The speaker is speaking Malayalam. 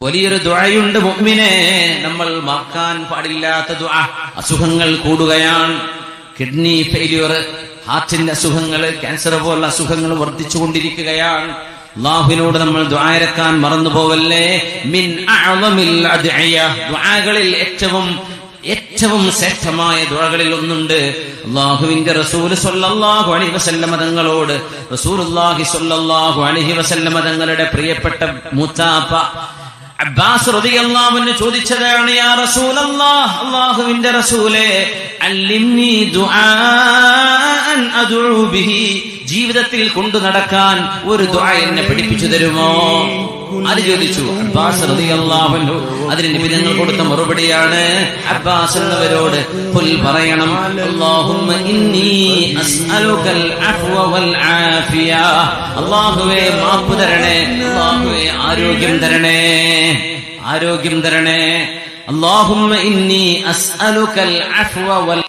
വലിയൊരു ദുഴയുണ്ട് മുഅ്മിനെ. നമ്മൾ മാക്കാൻ പാടില്ലാത്ത ദുആ. അസുഖങ്ങൾ കൂടുകയാണ്. കിഡ്നി ഫെയിലിയർ ഹാർട്ടിന്റെ അസുഖങ്ങൾ ക്യാൻസർ പോലുള്ള അസുഖങ്ങൾ വർദ്ധിച്ചുകൊണ്ടിരിക്കുകയാണ് അള്ളാഹുവിനോട് നമ്മൾ ദ്വാരക്കാൻ മറന്നു പോവല്ലേ മിൻ ദ്വാകളിൽ ഏറ്റവും ഏറ്റവും ശ്രേഷ്ഠമായ ദുഴകളിൽ ഒന്നുണ്ട്. അള്ളാഹുവിന്റെ റസൂൽ സല്ലല്ലാഹു അലൈഹി വസല്ലമ തങ്ങളോട് റസൂലുള്ളാഹി സൊല്ലാഹു അലൈഹി വസല്ലമ തങ്ങളുടെ പ്രിയപ്പെട്ട മൂത്താപ്പ അബ്ബാസ് റളിയല്ലാഹു അൻഹു ചോദിച്ചതാണ് യാ റസൂലല്ലാഹ് അല്ലാഹുവിന്റെ റസൂലേ അല്ലിംനി ബിഹി ജീവിതത്തിൽ കൊണ്ടു നടക്കാൻ ഒരു ദുആ എന്നെ തരുമോ? അത് ചോദിച്ചു അബ്ബാസ് അതിന് നിബിധങ്ങൾ കൊടുത്ത മറുപടിയാണ്. അബ്ബാസ് എന്നവരോട് പുൽ പറയണം അല്ലാഹുവേ മാപ്പ് തരണേ അല്ലാഹുവേ ആരോഗ്യം തരണേ ആരോഗ്യം തരണേ. അല്ലാഹുമ്മ ഇന്നി അസ്അലുക്കൽ അഫ്വ വൽ